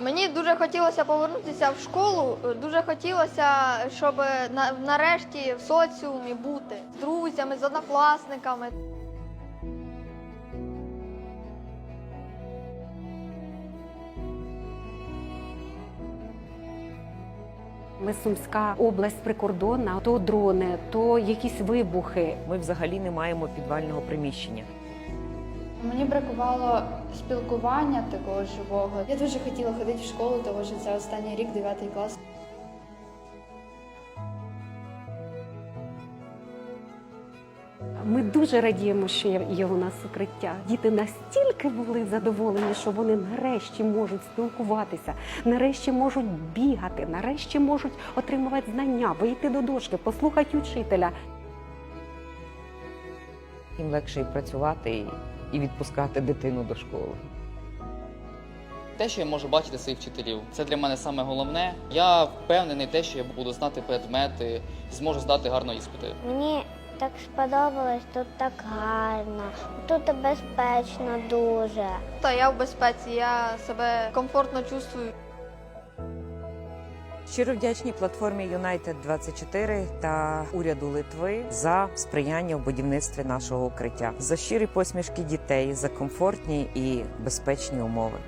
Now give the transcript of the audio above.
Мені дуже хотілося повернутися в школу. Дуже хотілося, щоб на, нарешті в соціумі бути з друзями, з однокласниками. Ми Сумська область прикордонна, то дрони, то якісь вибухи. Ми взагалі не маємо підвального приміщення. Мені бракувало спілкування такого живого. Я дуже хотіла ходити в школу, тому що це останній рік, 9 клас. Ми дуже радіємо, що є у нас укриття. Діти настільки були задоволені, що вони нарешті можуть спілкуватися, нарешті можуть бігати, нарешті можуть отримувати знання, вийти до дошки, послухати учителя. Їм легше і працювати, і- і відпускати дитину до школи. Те, що я можу бачити своїх вчителів, це для мене саме головне. Я впевнений те, що я буду знати предмети, зможу здати гарно іспити. Мені так сподобалось, тут так гарно, тут безпечно дуже. Та я в безпеці, я себе комфортно чувствую. Щиро вдячні платформі United 24 та уряду Литви за сприяння в будівництві нашого укриття, за щирі посмішки дітей, за комфортні і безпечні умови.